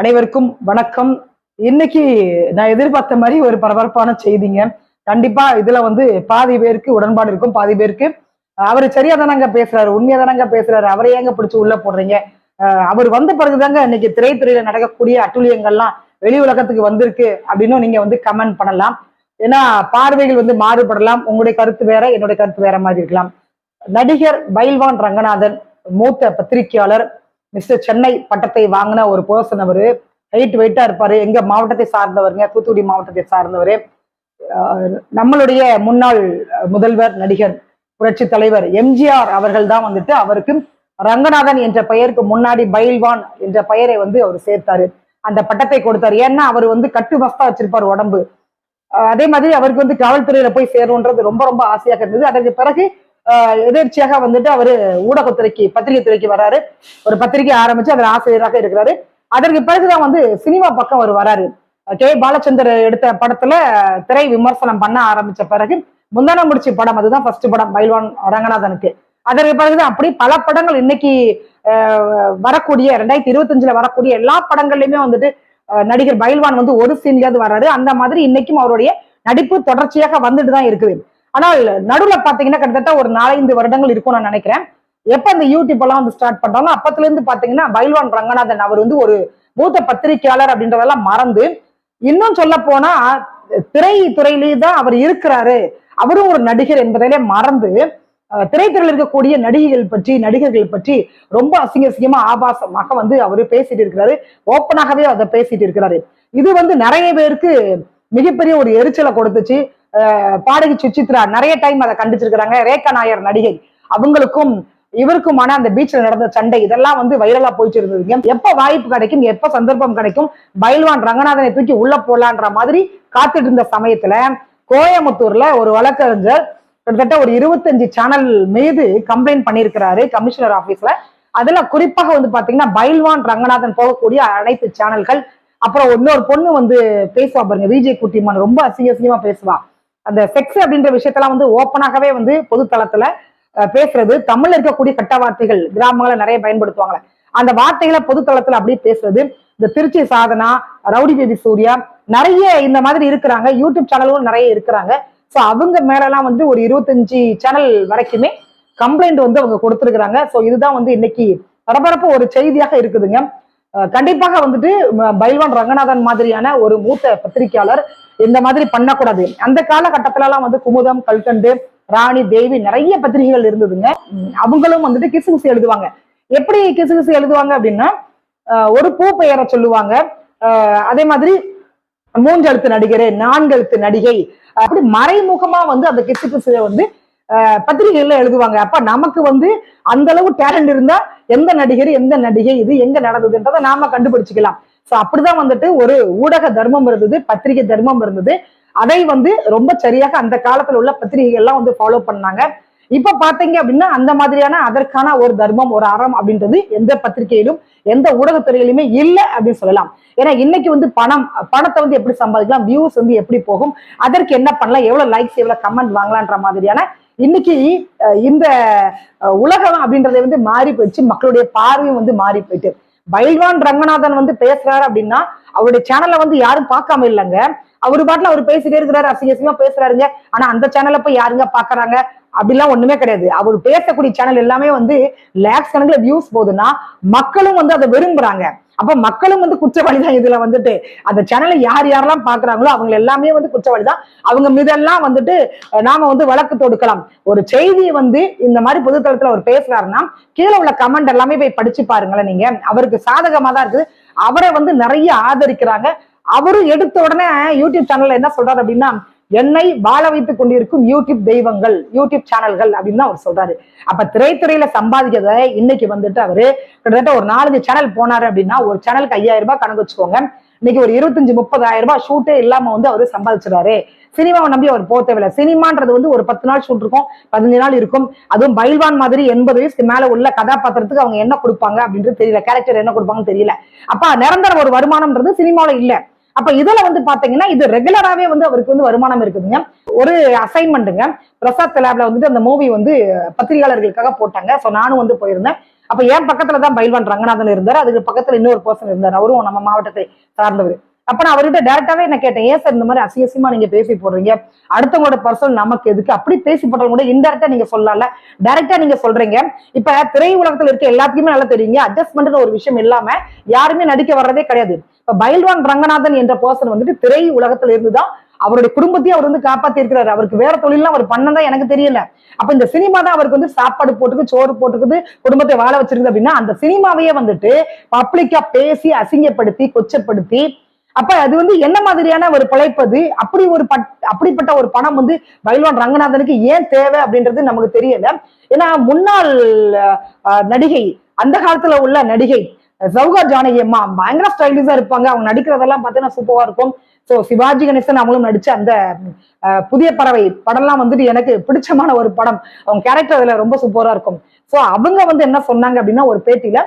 அனைவருக்கும் வணக்கம். இன்னைக்கு நான் எதிர்பார்த்த மாதிரி ஒரு பரபரப்பான செய்திங்க. கண்டிப்பா இதுல வந்து பாதி பேருக்கு உடன்பாடு இருக்கும் பாதி பேருக்கு அவர் சரியா தானங்க பேசுறாரு உண்மையா தானங்க பேசுறாரு அவரை ஏங்க பிடிச்சு உள்ள போடுறீங்க? அவர் வந்த பிறகுதாங்க இன்னைக்கு திரைத்துறையில நடக்கக்கூடிய அட்டுழியங்கள்லாம் வெளி உலகத்துக்கு வந்திருக்கு அப்படின்னு நீங்க வந்து கமெண்ட் பண்ணலாம். ஏன்னா பார்வைகள் வந்து மாறுபடலாம். உங்களுடைய கருத்து வேற என்னுடைய கருத்து வேற மாதிரி இருக்கலாம். நடிகர் பைல்வான் ரங்கநாதன் மூத்த பத்திரிகையாளர் மிஸ்டர் சென்னை பட்டத்தை வாங்கின ஒரு பர்சன் அவர். ஹைட் வெயிட்டா இருப்பாரு. எங்க மாவட்டத்தை சார்ந்தவருங்க தூத்துக்குடி மாவட்டத்தை சார்ந்தவர். நம்மளுடைய முன்னாள் முதல்வர் நடிகர் புரட்சி தலைவர் எம்ஜிஆர் அவர்கள் தான் வந்துட்டு அவருக்கு ரங்கநாதன் என்ற பெயருக்கு முன்னாடி பயில்வான் என்ற பெயரை வந்து அவர் சேர்த்தாரு. அந்த பட்டத்தை கொடுத்தாரு. ஏன்னா அவர் வந்து கட்டு மஸ்தா வச்சிருப்பார் உடம்பு. அதே மாதிரி அவருக்கு வந்து காவல்துறையில போய் சேரும்ன்றது ரொம்ப ரொம்ப ஆசையாக இருந்தது. அதற்கு பிறகு எதிர்ச்சியாக வந்துட்டு அவரு ஊடகத்துறைக்கு பத்திரிகை துறைக்கு வராரு. ஒரு பத்திரிகை ஆரம்பிச்சு அதில் ஆசிரியராக இருக்கிறாரு. அதற்கு பிறகுதான் வந்து சினிமா பக்கம் அவர் வராரு. கே. பாலச்சந்தர் எடுத்த படத்துல திரை விமர்சனம் பண்ண ஆரம்பிச்ச பிறகு முந்தான முடிச்சு படம் அதுதான் ஃபர்ஸ்ட் படம் பைல்வான் ரங்கநாதனுக்கு. அதற்கு பிறகுதான் அப்படி பல படங்கள் இன்னைக்கு வரக்கூடிய ரெண்டாயிரத்தி இருபத்தஞ்சுல வரக்கூடிய எல்லா படங்கள்லயுமே வந்துட்டு நடிகர் பைல்வான் வந்து ஒரு சீன்லயாவது வராரு. அந்த மாதிரி இன்னைக்கும் அவருடைய நடிப்பு தொடர்ச்சியாக வந்துட்டு தான் இருக்குது. ஆனால் நடுவுல பாத்தீங்கன்னா கிட்டத்தட்ட ஒரு நாலஞ்சு வருடங்கள் இருக்கும் நான் நினைக்கிறேன். எப்ப இந்த யூடியூப் எல்லாம் வந்து ஸ்டார்ட் பண்றாங்க அப்பத்துல இருந்து பாத்தீங்கன்னா பைல்வான் ரங்கநாதன் அவர் வந்து ஒரு மூத்த பத்திரிகையாளர் அப்படின்றதெல்லாம் மறந்து இன்னும் சொல்ல போனா திரை துறையிலேயே தான் அவர் இருக்கிறாரு. அவரும் ஒரு நடிகர் என்பதிலே மறந்து திரைத்துறையில் இருக்கக்கூடிய நடிகைகள் பற்றி நடிகர்கள் பற்றி ரொம்ப அசிங்க அசிங்கமா ஆபாசமாக வந்து அவர் பேசிட்டு இருக்கிறாரு. ஓப்பனாகவே அதை பேசிட்டு இருக்கிறாரு. இது வந்து நிறைய பேருக்கு மிகப்பெரிய ஒரு எரிச்சலை கொடுத்துச்சு. பாடகி சுச்சித்ரா நிறைய டைம் அதை கண்டிச்சிருக்கிறாங்க. ரேகா நாயர் நடிகை. அவங்களுக்கும் இவருக்குமான அந்த பீச்ல நடந்த சண்டை இதெல்லாம் வந்து வைரலா போயிட்டு இருந்ததுங்க எப்ப வாய்ப்பு கிடைக்கும்? எப்ப சந்தர்ப்பம் கிடைக்கும்? பைல்வான் ரங்கநாதனை தூக்கி உள்ள போலான்ற மாதிரி காத்துட்டு இருந்த சமயத்துல கோயம்புத்தூர்ல ஒரு வழக்கறிஞர் கிட்டத்தட்ட ஒரு இருபத்தஞ்சு சேனல் மீது கம்ப்ளைண்ட் பண்ணியிருக்கிறாரு கமிஷனர் ஆபீஸ்ல அதுல குறிப்பாக வந்து பாத்தீங்கன்னா பைல்வான் ரங்கநாதன் போகக்கூடிய அனைத்து சேனல்கள் அப்புறம் இன்னொரு பொண்ணு வந்து பேசுவா பாருங்க விஜய் குட்டிமான். ரொம்ப அசிங்க அசிங்கமா பேசுவா. அந்த செக்ஸ் அப்படின்ற விஷயத்தெல்லாம் வந்து ஓப்பனாகவே வந்து பொதுத்தளத்துல அஹ், பேசுறது. தமிழ்ல இருக்கக்கூடிய கட்ட வார்த்தைகள் கிராமங்களை நிறைய பயன்படுத்துவாங்களே. அந்த வார்த்தைகளை பொதுத்தளத்துல அப்படியே பேசுறது. இந்த திருச்சி சாதனா ரவுடி பேபி சூர்யா நிறைய இந்த மாதிரி இருக்கிறாங்க. யூடியூப் சேனலும் நிறைய இருக்கிறாங்க. ஸோ அவங்க மேலலாம் வந்து ஒரு இருபத்தஞ்சு சேனல் வரைக்குமே கம்ப்ளைண்ட் வந்து அவங்க கொடுத்துருக்குறாங்க. ஸோ இதுதான் வந்து இன்னைக்கு பரபரப்பு ஒரு செய்தியாக இருக்குதுங்க. கண்டிப்பாக வந்துட்டு ம- பைல்வான் ரங்கநாதன் மாதிரியான ஒரு மூத்த பத்திரிகையாளர் இந்த மாதிரி பண்ணக்கூடாது. அந்த காலகட்டத்துல எல்லாம் வந்து குமுதம் கல்கண்டு ராணி தேவி நிறைய பத்திரிகைகள் இருந்ததுங்க. அவங்களும் வந்துட்டு கிசுகிசு எழுதுவாங்க. எப்படி கிசுகிசு எழுதுவாங்க அப்படின்னா ஒரு பூ பெயரை சொல்லுவாங்க. அதே மாதிரி மூன்றெழுத்து நடிகர் நான்கெழுத்து நடிகை. அப்படி மறைமுகமா வந்து அந்த கிசு கிசுவை வந்து பத்திரிகைகள்ல எழுதுவாங்க. அப்ப நமக்கு வந்து அந்த அளவு டேலண்ட் இருந்தா எந்த நடிகர் எந்த நடிகை இது எங்க நடந்ததுன்றதை நாம கண்டுபிடிச்சுக்கலாம். சோ அப்படிதான் வந்துட்டு ஒரு ஊடக தர்மம் இருந்தது பத்திரிகை தர்மம் இருந்தது. அதை வந்து ரொம்ப சரியாக அந்த காலத்துல உள்ள பத்திரிகைகள் எல்லாம் வந்து ஃபாலோ பண்ணாங்க. இப்ப பாத்தீங்க அப்படின்னா அந்த மாதிரியான அதற்கான ஒரு தர்மம் ஒரு அறம் அப்படின்றது எந்த பத்திரிகையிலும் எந்த ஊடகத்துறையிலுமே இல்லை அப்படின்னு சொல்லலாம். ஏன்னா இன்னைக்கு வந்து பணம் பணத்தை வந்து எப்படி சம்பாதிக்கலாம் வியூஸ் வந்து எப்படி போகும் அதற்கு என்ன பண்ணலாம் எவ்வளவு லைக்ஸ் எவ்வளவு கமெண்ட் வாங்கலான்ற மாதிரியான இன்னைக்கு இந்த உலகம் அப்படின்றத வந்து மாறி போயிடுச்சு. மக்களுடைய பார்வையும் வந்து மாறி போயிட்டு. பைல்வான் ரங்கநாதன் வந்து பேசுறாரு அப்படின்னா அவருடைய சேனல்ல வந்து யாரும் பார்க்காம இல்லைங்க. அவரு பாட்டுல அவர் பேசிட்டே இருக்கிறாரு அசிங்க அசிங்கமா பேசுறாருங்க. ஆனா அந்த சேனல்ல போய் யாருங்க பாக்குறாங்க அப்படிலாம் ஒண்ணுமே கிடையாது. அவர் பேசக்கூடிய சேனல் எல்லாமே வந்து லேக்ஸ் கணக்குல வியூஸ் போகுதுன்னா மக்களும் வந்து அதை விரும்புறாங்க. அப்ப மக்களும் வந்து குற்றவாளி தான் இதுல வந்துட்டு. அந்த சேனலை யார் யாரெல்லாம் பாக்குறாங்களோ அவங்க எல்லாமே வந்து குற்றவாளி தான் அவங்க மீதெல்லாம் வந்துட்டு நாம வந்து வழக்கு தொடுக்கலாம். ஒரு செய்தியை வந்து இந்த மாதிரி பொதுத்தளத்துல அவர் பேசுறாருன்னா கீழே உள்ள கமெண்ட் எல்லாமே போய் படிச்சு பாருங்களேன் நீங்க. அவருக்கு சாதகமா தான் இருக்குது. அவரை வந்து நிறைய ஆதரிக்கிறாங்க. அவரும் எடுத்த உடனே யூடியூப் சேனல்ல என்ன சொல்றாரு அப்படின்னா என்னை வாழ வைத்துக் கொண்டிருக்கும் யூடியூப் தெய்வங்கள் யூடியூப் சேனல்கள் அப்படின்னு தான் அவர் சொல்றாரு. அப்ப திரைத்துறையில சம்பாதிக்கிறத இன்னைக்கு வந்துட்டு அவரு கிட்டத்தட்ட ஒரு நாலஞ்சு சேனல் போனாரு அப்படின்னா ஒரு சேனலுக்கு ஐயாயிரம் ரூபாய் கணக்கு வச்சுக்கோங்க. இன்னைக்கு ஒரு இருபத்தஞ்சு முப்பதாயிரம் ரூபாய் ஷூட்டே இல்லாம வந்து அவர் சம்பாதிச்சிடாரு சினிமாவை நம்பி அவர் போக தேவையில்ல. சினிமான்றது வந்து ஒரு பத்து நாள் ஷூட் இருக்கும் பதினஞ்சு நாள் இருக்கும். அதுவும் பைல்வான் மாதிரி எண்பது வயசுக்கு மேல உள்ள கதாபாத்திரத்துக்கு அவங்க என்ன கொடுப்பாங்க அப்படின்றது தெரியல. கேரக்டர் என்ன கொடுப்பாங்கன்னு தெரியல. அப்ப நிரந்தர ஒரு வருமானம்ன்றது சினிமாவில் இல்லை. அப்ப இதுல வந்து பாத்தீங்கன்னா இது ரெகுலராவே வந்து அவருக்கு வந்து வருமானம் இருக்குதுங்க ஒரு அசைன்மெண்ட்டுங்க பிரசாத் லேப்ல வந்துட்டு அந்த மூவி வந்து பத்திரிகையாளர்களுக்காக போட்டாங்க. ஸோ நானும் வந்து போயிருந்தேன். அப்ப என் பக்கத்துல தான் பயில்வான் ரங்கநாதன் இருந்தார். அதுக்கு பக்கத்துல இன்னொரு பர்சன் இருந்தார். அவரும் நம்ம மாவட்டத்தை சார்ந்தவர். அப்ப நான் அவர்கிட்ட டேரக்டாவே என்ன கேட்டேன் ஏன் சார் இந்த மாதிரி அசியசியமா நீங்க பேசி போடுறீங்க? அடுத்தவங்களோட பர்சனல் நமக்கு எதுக்கு? அப்படி பேசி போட்டாலும் கூட இன்டெரக்டா நீங்க சொல்லலாம்ல. டைரக்டா நீங்க சொல்றீங்க. இப்ப திரை உலகத்துல இருக்க எல்லாத்துக்குமே நல்லா தெரியுங்க. அட்ஜஸ்ட்மெண்ட் ஒரு விஷயம் இல்லாம யாருமே நடிக்க வர்றதே கிடையாது. இப்ப பயில்வான் ரங்கநாதன் என்ற பர்சன் வந்துட்டு திரை உலகத்துல இருந்துதான் அவருடைய குடும்பத்தையும் அவர் வந்து காப்பாத்தி இருக்கிறாரு அவருக்கு வேற தொழிலாம் அவர் பண்ணதான் எனக்கு தெரியல. அப்ப இந்த சினிமா தான் அவருக்கு வந்து சாப்பாடு போட்டுக்கு சோறு போட்டுக்குது குடும்பத்தை வாழ வச்சிருக்குது அப்படின்னா அந்த சினிமாவையே வந்துட்டு பப்ளிக்கா பேசி அசிங்கப்படுத்தி கொச்சப்படுத்தி அப்ப அது வந்து என்ன மாதிரியான ஒரு பிழைப்பது அப்படி ஒரு பட் அப்படிப்பட்ட ஒரு பணம் வந்து பைல்வான் ரங்கநாதனுக்கு ஏன் தேவை அப்படின்றது நமக்கு தெரியல. ஏன்னா முன்னாள் நடிகை அந்த காலத்துல உள்ள நடிகை சௌகர் ஜானகி அம்மா பயங்கர ஸ்டைலிஷா இருப்பாங்க. அவங்க நடிக்கிறதெல்லாம் பார்த்தீங்கன்னா சூப்பரா இருக்கும். ஸோ சிவாஜி கணேசன் அவங்களும் நடிச்ச அந்த புதிய பறவை படம்லாம் வந்துட்டு எனக்கு பிடிச்சமான ஒரு படம். அவங்க கேரக்டர் அதுல ரொம்ப சூப்பரா இருக்கும். ஸோ அவங்க வந்து என்ன சொன்னாங்க அப்படின்னா ஒரு பேட்டியில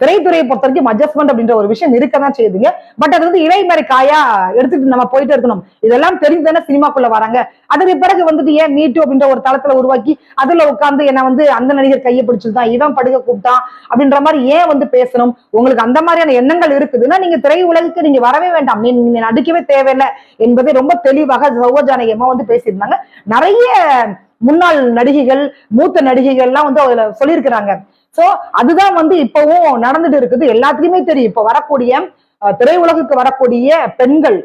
திரைத்துறையை பொறுத்த வரைக்கும் அட்ஜஸ்ட்மெண்ட் அப்படின்ற ஒரு விஷயம் இருக்கதான் செய்யுதுங்க. பட் அது வந்து இலை மாதிரி காயா எடுத்துட்டு நம்ம போயிட்டு இருக்கணும். இதெல்லாம் தெரிஞ்சு தானே சினிமாக்குள்ள வராங்க. அதுக்கு பிறகு வந்துட்டு ஏன் மீட்டு அப்படின்ற ஒரு தளத்துல உருவாக்கி அதுல உட்கார்ந்து என்ன வந்து அந்த நடிகர் கையை பிடிச்சிருந்தான் இவன் படுக்க கூப்பிட்டான் அப்படின்ற மாதிரி ஏன் வந்து பேசணும்? உங்களுக்கு அந்த மாதிரியான எண்ணங்கள் இருக்குதுன்னா நீங்க திரை உலகுக்கு நீங்க வரவே வேண்டாம். நீ நீங்க நடிக்கவே தேவையில்லை என்பதை ரொம்ப தெளிவாக சௌஜானகி வந்து பேசியிருந்தாங்க. நிறைய முன்னாள் நடிகைகள் மூத்த நடிகைகள்லாம் வந்து அதுல சொல்லியிருக்கிறாங்க. சோ அதுதான் வந்து இப்பவும் நடந்துட்டு இருக்குது. எல்லாத்துக்குமே தெரியும். இப்ப வரக்கூடிய திரையுலகுக்கு வரக்கூடிய பெண்கள்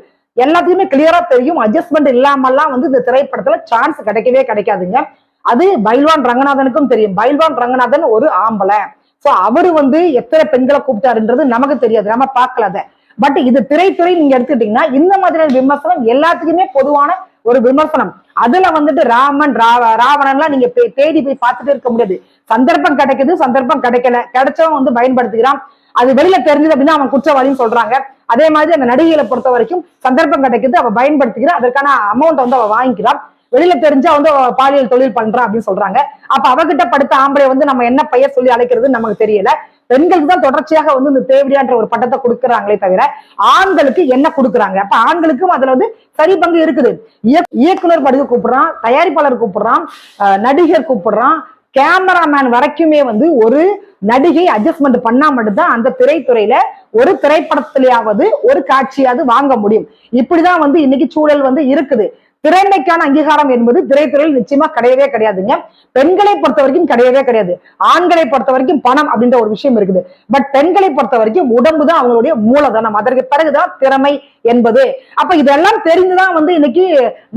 எல்லாத்துக்குமே கிளியரா தெரியும். அட்ஜஸ்ட்மெண்ட் இல்லாமல்லாம் வந்து இந்த திரைப்படத்துல சான்ஸ் கிடைக்கவே கிடைக்காதுங்க. அது பைல்வான் ரங்கநாதனுக்கும் தெரியும். பைல்வான் ரங்கநாதன் ஒரு ஆம்பளை. சோ அவரு வந்து எத்தனை பெண்களை கூப்பிட்டாருன்றது நமக்கு தெரியாது. நம்ம பார்க்கல அதை. பட் இது திரைத்துறை நீங்க எடுத்துக்கிட்டீங்கன்னா இந்த மாதிரியான விமர்சனம் எல்லாத்துக்குமே பொதுவான ஒரு விமர்சனம். அதுல வந்துட்டு ராமன் ராவ ராவணன்லாம் நீங்க தேடி போய் பார்த்துட்டு இருக்க முடியாது. சந்தர்ப்பம் கிடைக்குது சந்தர்ப்பம் கிடைக்கல. கிடைச்சவன் வந்து பயன்படுத்திக்கிறான் அது வெளியில தெரிஞ்சது அப்படின்னா அவன் குற்றவாளின்னு சொல்றாங்க. அதே மாதிரி அந்த நடிகைகளை பொறுத்த வரைக்கும் சந்தர்ப்பம் கிடைக்குது அவ பயன்படுத்திக்கிறா அதற்கான அமௌண்ட் வந்து அவ வாங்கிக்கிறான். வெளியில தெரிஞ்சா வந்து பாலியல் தொழில் பண்றான் அப்படின்னு சொல்றாங்க. அப்ப அவகிட்ட படுத்த ஆம்பளை வந்து நம்ம என்ன பெயர் சொல்லி அழைக்கிறது நமக்கு தெரியல. பெண்களுக்கு தான் தொடர்ச்சியாக வந்து இந்த தேவடியான்ற ஒரு பட்டத்தை கொடுக்குறாங்களே தவிர ஆண்களுக்கு என்ன கொடுக்குறாங்க? அப்ப ஆண்களுக்கும் அதுல வந்து சரி பங்கு இருக்குது. இயக்குனர் படுக்க கூப்பிடுறான் தயாரிப்பாளர் கூப்பிடுறான் நடிகர் கூப்பிடுறான். கேமராமேன் வரைக்குமே வந்து ஒரு நடிகை அட்ஜஸ்ட்மெண்ட் பண்ணா மட்டும்தான் அந்த திரைத்துறையில ஒரு திரைப்படத்திலேயாவது ஒரு காட்சியாவது வாங்க முடியும். இப்படிதான் வந்து இன்னைக்கு சூழல் வந்து இருக்குது. திறமைக்கான அங்கீகாரம் என்பது திரைத்துறையில் நிச்சயமா கிடையவே கிடையாதுங்க. பெண்களை பொறுத்த வரைக்கும் கிடையவே கிடையாது. ஆண்களை பொறுத்த வரைக்கும் பணம் அப்படின்ற ஒரு விஷயம் இருக்குது. பட் பெண்களை பொறுத்த வரைக்கும் உடம்பு தான் அவங்களுடைய மூலதனம். அதற்கு பிறகுதான் திறமை என்பது. அப்ப இதெல்லாம் தெரிந்துதான் வந்து இன்னைக்கு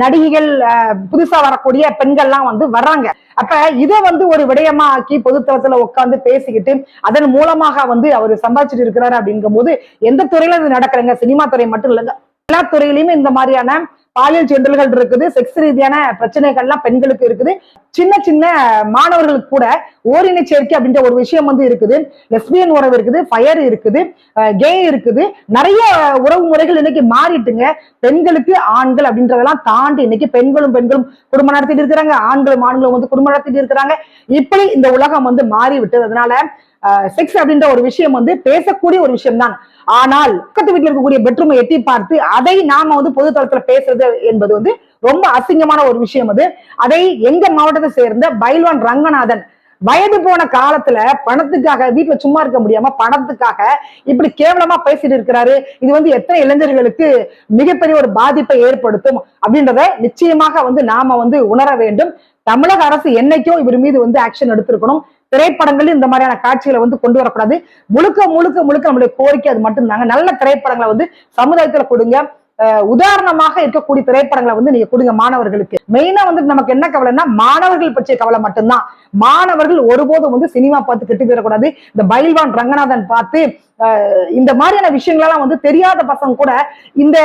நடிகைகள் அஹ், புதுசா வரக்கூடிய பெண்கள்லாம் வந்து வர்றாங்க. அப்ப இதை வந்து ஒரு விடயமா ஆக்கி பொதுத்தளத்துல உட்கார்ந்து பேசிக்கிட்டு அதன் மூலமாக வந்து அவர் சம்பாதிச்சுட்டு இருக்கிறாரு அப்படிங்கும் போது எந்த துறையில இது நடக்கிறங்க சினிமா துறை மட்டும் இல்லைங்க. எல்லா துறையிலுமே இந்த மாதிரியான பாலியல் சென்றல்கள் இருக்குது செக்ஸ் ரீதியான பிரச்சனைகள்லாம் பெண்களுக்கு இருக்குது. சின்ன சின்ன மாணவர்களுக்கு கூட ஓரின சேர்க்கை அப்படின்ற ஒரு விஷயம் வந்து இருக்குது. லெஸ்பியன் உறவு இருக்குது ஃபயர் இருக்குது கே இருக்குது. நிறைய உறவு முறைகள் இன்னைக்கு மாறிட்டுங்க. பெண்களுக்கு ஆண்கள் அப்படின்றதெல்லாம் தாண்டி இன்னைக்கு பெண்களும் பெண்களும் குடும்பம் நடத்திட்டு இருக்கிறாங்க. ஆண்களும் ஆண்களும் வந்து குடும்பம் நடத்திட்டு இருக்கிறாங்க. இப்படி இந்த உலகம் வந்து மாறி விட்டது அதனால செக்ஸ் அப்படின்ற ஒரு விஷயம் வந்து பேசக்கூடிய ஒரு விஷயம் தான் ஆனால் பக்கத்து வீட்டில் இருக்கக்கூடிய பெட்ரூமை எட்டி பார்த்து அதை நாம வந்து பொது தளத்துல பேசுறது என்பது வந்து ரொம்ப அசிங்கமான ஒரு விஷயம் அது. அதை எங்க மாவட்டத்தை சேர்ந்த பைல்வான் ரங்கநாதன் வயது போன காலத்துல பணத்துக்காக வீட்டுல சும்மா இருக்க முடியாம பணத்துக்காக இப்படி கேவலமா பேசிட்டு இருக்கிறாரு. இது வந்து எத்தனை இளைஞர்களுக்கு மிகப்பெரிய ஒரு பாதிப்பை ஏற்படுத்தும் அப்படின்றத நிச்சயமாக வந்து நாம வந்து உணர வேண்டும். தமிழக அரசு என்னைக்கோ இவர் மீது வந்து ஆக்ஷன் எடுத்திருக்கணும். திரைப்படங்கள் இந்த மாதிரியான காட்சிகளை வந்து கொண்டு வரக்கூடாது. முழுக்க முழுக்க முழுக்க நம்மளுடைய கோரிக்கை அது மட்டும்தாங்க. நல்ல திரைப்படங்களை வந்து சமுதாயத்துல கொடுங்க. உதாரணமாக இருக்கக்கூடிய திரைப்படங்களை வந்து நீங்க கொடுங்க மாணவர்களுக்கு. மெயினா வந்து நமக்கு என்ன கவலைன்னா மாணவர்கள் பற்றிய கவலை மட்டும்தான். மாணவர்கள் ஒருபோதும் வந்து சினிமா பார்த்து கெட்டு போயிடக்கூடாது. இந்த பைல்வான் ரங்கநாதன் பார்த்து இந்த மாதிரியான விஷயங்கள்லாம் வந்து தெரியாத பசங்க கூட இந்த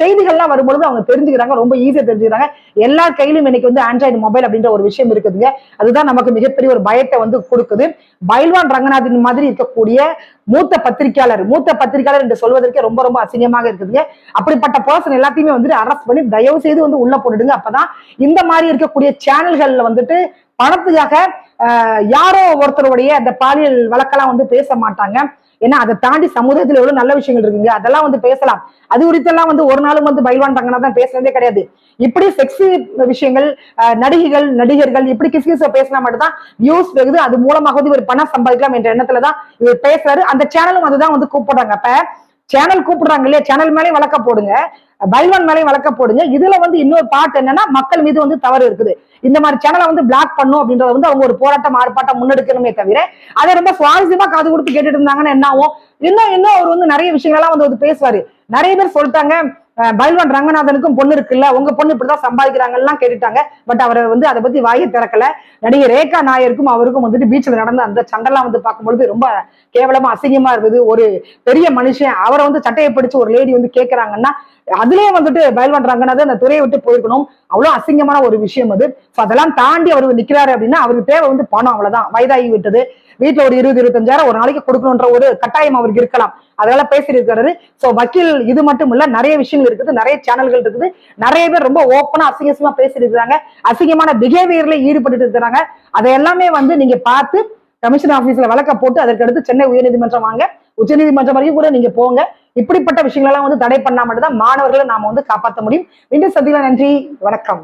செய்திகள்லாம் வரும்பொழுது அவங்க தெரிஞ்சுக்கிறாங்க ரொம்ப ஈஸியா தெரிஞ்சுக்கிறாங்க. எல்லா கையிலும் இன்னைக்கு வந்து ஆண்ட்ராய்டு மொபைல் அப்படின்ற ஒரு விஷயம் இருக்குதுங்க. அதுதான் நமக்கு மிகப்பெரிய ஒரு பயத்தை வந்து கொடுக்குது. பைல்வான் ரங்கநாதன் மாதிரி இருக்கக்கூடிய மூத்த பத்திரிகையாளர் மூத்த பத்திரிகையாளர் என்று சொல்வதற்கே ரொம்ப ரொம்ப அசிங்கமாக இருக்குதுங்க. அப்படிப்பட்ட பர்சன் எல்லாத்தையுமே வந்துட்டு அரெஸ்ட் பண்ணி தயவு செய்து வந்து உள்ள போட்டுடுங்க. அப்பதான் இந்த மாதிரி இருக்கக்கூடிய சேனல்கள்ல வந்துட்டு பணத்துக்காக ஆஹ், யாரோ ஒருத்தருடைய அந்த பாலியல் வழக்கெல்லாம் வந்து பேச மாட்டாங்க. ஏன்னா அதை தாண்டி சமுதாயத்துல எவ்வளவு நல்ல விஷயங்கள் இருக்குங்க. அதெல்லாம் வந்து பேசலாம். அது குறித்தெல்லாம் வந்து ஒரு நாளும் வந்து பயில்வான் தங்கனா தான் பேசுறதே கிடையாது. இப்படி செக்ஸி விஷயங்கள் ஆஹ், நடிகைகள் நடிகர்கள் இப்படி கிசு கிஸ் பேசினா மட்டும்தான் வியூஸ் வருது அது மூலமாக வந்து இவர் பணம் சம்பாதிக்கலாம் என்ற எண்ணத்துல தான் இவர் பேசுறாரு. அந்த சேனலும் அதுதான் வந்து கூப்பிடுறாங்க. அப்ப சேனல் கூப்பிடுறாங்க இல்லையா? சேனல் மேலேயும் வழக்க போடுங்க. பைல்வான் மேலேயும் வழக்க போடுங்க. இதுல வந்து இன்னொரு பாட்டு என்னன்னா மக்கள் மீது வந்து தவறு இருக்குது. இந்த மாதிரி சேனலை வந்து பிளாக் பண்ணும் அப்படின்றத வந்து அவங்க ஒரு போராட்டம் ஆர்ப்பாட்டம் முன்னெடுக்கணுமே தவிர அதை ரொம்ப சுவாரஸ்யமா காது கொடுத்து கேட்டுட்டு இருந்தாங்கன்னா என்ன ஆகும் இன்னும் இன்னும் அவர் வந்து நிறைய விஷயங்கள்லாம் வந்து பேசுவாரு. நிறைய பேர் சொல்லிட்டாங்க பைல்வான் ரங்கநாதனுக்கும் பொண்ணு இருக்குல்ல? உங்க பொண்ணு இப்படிதான் சம்பாதிக்கிறாங்கலாம் கேட்டுட்டாங்க. பட் அவரை வந்து அதை பத்தி வாயை திறக்கல. நடிகை ரேகா நாயருக்கும் அவருக்கும் வந்துட்டு பீச்சில் நடந்த அந்த சண்டெல்லாம் வந்து பார்க்கும்பொழுது ரொம்ப கேவலமா அசிங்கமா இருந்தது. ஒரு பெரிய மனுஷன் அவரை வந்து சட்டையை பிடிச்சு ஒரு லேடி வந்து கேட்கறாங்கன்னா அதுலயே வந்துட்டு பயில்வான் ரங்கநாதன் அந்த துறையை விட்டு போயிருக்கணும். அவ்வளவு அசிங்கமான ஒரு விஷயம் அது. அதெல்லாம் தாண்டி அவர் நிக்கிறாரு அப்படின்னா அவருக்கு தேவை வந்து பணம் அவ்வளவுதான். வயதாகி விட்டது. வீட்டுல ஒரு இருபது இருபத்தஞ்சாயிரம் ஒரு நாளைக்கு கொடுக்கணுன்ற ஒரு கட்டாயம் அவருக்கு இருக்கலாம். அதனால பேசியிருக்கிறாரு. சோ வக்கீல் இது மட்டும் இல்ல நிறைய விஷயங்கள் இருக்குது நிறைய சேனல்கள் இருக்குது. நிறைய பேர் ரொம்ப ஓப்பனா அசிங்க பேசியிருக்கிறாங்க. அசிங்கமான பிஹேவியர்ல ஈடுபட்டு இருக்கிறாங்க. அதை எல்லாமே வந்து நீங்க பார்த்து கமிஷன் ஆபீஸ்ல வழக்க போட்டு அதற்கு அடுத்து சென்னை உயர்நீதிமன்றம் வாங்க. உச்சநீதிமன்றம் வரைக்கும் கூட நீங்க போங்க. இப்படிப்பட்ட விஷயங்கள் எல்லாம் வந்து தடை பண்ணா மட்டும்தான் மாணவர்களை நாம வந்து காப்பாற்ற முடியும். மீண்டும் சந்திக்கலாம் நன்றி. வணக்கம்.